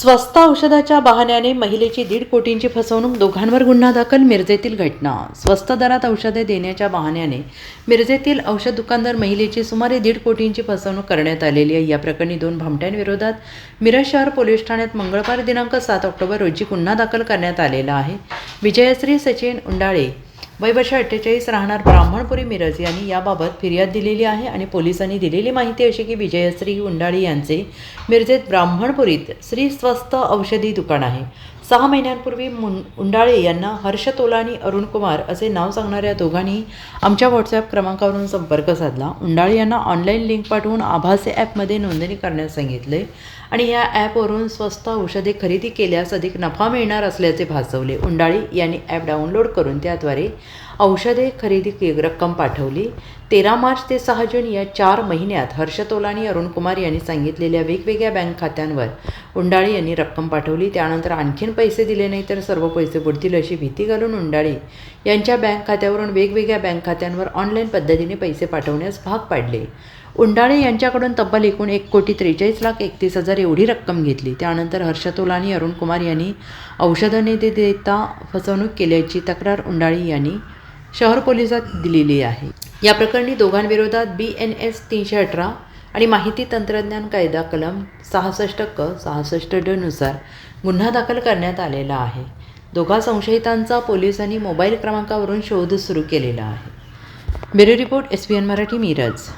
स्वस्त औषधाच्या बहाण्याने महिलेची दीड कोटींची फसवणूक दोघांवर गुन्हा दाखल मिरजेतील घटना. स्वस्त दरात औषधे देण्याच्या बहाण्याने मिरजेतील औषध दुकानदार महिलेची सुमारे दीड कोटींची फसवणूक करण्यात आलेली आहे. या प्रकरणी दोन भामट्यांविरोधात मिरज शहर पोलीस ठाण्यात मंगळवार दिनांक सात ऑक्टोबर रोजी गुन्हा दाखल करण्यात आलेला आहे. विजयश्री सचिन उंडाळे वय अठ्ठेचाळीस राहणार ब्राह्मणपुरी मिरज यांनी याबाबत फिर्याद दिलेली आहे आणि पोलिसांनी दिलेली माहिती अशी की विजयश्री उंडाळी यांचे मिरजेत ब्राह्मणपुरीत श्री स्वस्त औषधी दुकान आहे. सहा महिन्यांपूर्वी मुं उंडाळे यांना हर्ष तोलानी आणि अरुण कुमार असे नाव सांगणाऱ्या दोघांनी आमच्या व्हॉट्सॲप क्रमांकावरून संपर्क साधला. उंडाळे यांना ऑनलाईन लिंक पाठवून आभासी ॲपमध्ये नोंदणी करण्यास सांगितले आणि या ॲपवरून स्वस्त औषधे खरेदी केल्यास अधिक नफा मिळणार असल्याचे भासवले. उंडाळी यांनी ॲप डाउनलोड करून त्याद्वारे औषधे खरेदी के रक्कम पाठवली. तेरा मार्च ते सहा जून या चार महिन्यात हर्षतोला आणि अरुण कुमार यांनी सांगितलेल्या वेगवेगळ्या बँक खात्यांवर उंडाळी यांनी रक्कम पाठवली. त्यानंतर आणखीन पैसे दिले नाही तर सर्व पैसे बुडतील अशी भीती घालून उंडाळी यांच्या बँक खात्यावरून वेगवेगळ्या बँक खात्यांवर ऑनलाईन पद्धतीने पैसे पाठवण्यास भाग पाडले. उंडाळे यांच्याकडून तब्बल एकूण एक कोटी त्रेचाळीस लाख एकतीस हजार एवढी रक्कम घेतली. त्यानंतर हर्षतोला आणि अरुण कुमार यांनी औषधं न देता फसवणूक केल्याची तक्रार उंडाळी यांनी शहर पोलिसात दिलेली आहे. या प्रकरणी दोघांविरोधात बी एन एस तीनशे अठरा आणि माहिती तंत्रज्ञान कायदा कलम सहासष्ट क सहासष्ट डनुसार गुन्हा दाखल करण्यात आलेला आहे. दोघा संशयितांचा पोलिसांनी मोबाईल क्रमांकावरून शोध सुरू केलेला आहे. Bureau report S P N Marathi Miraj.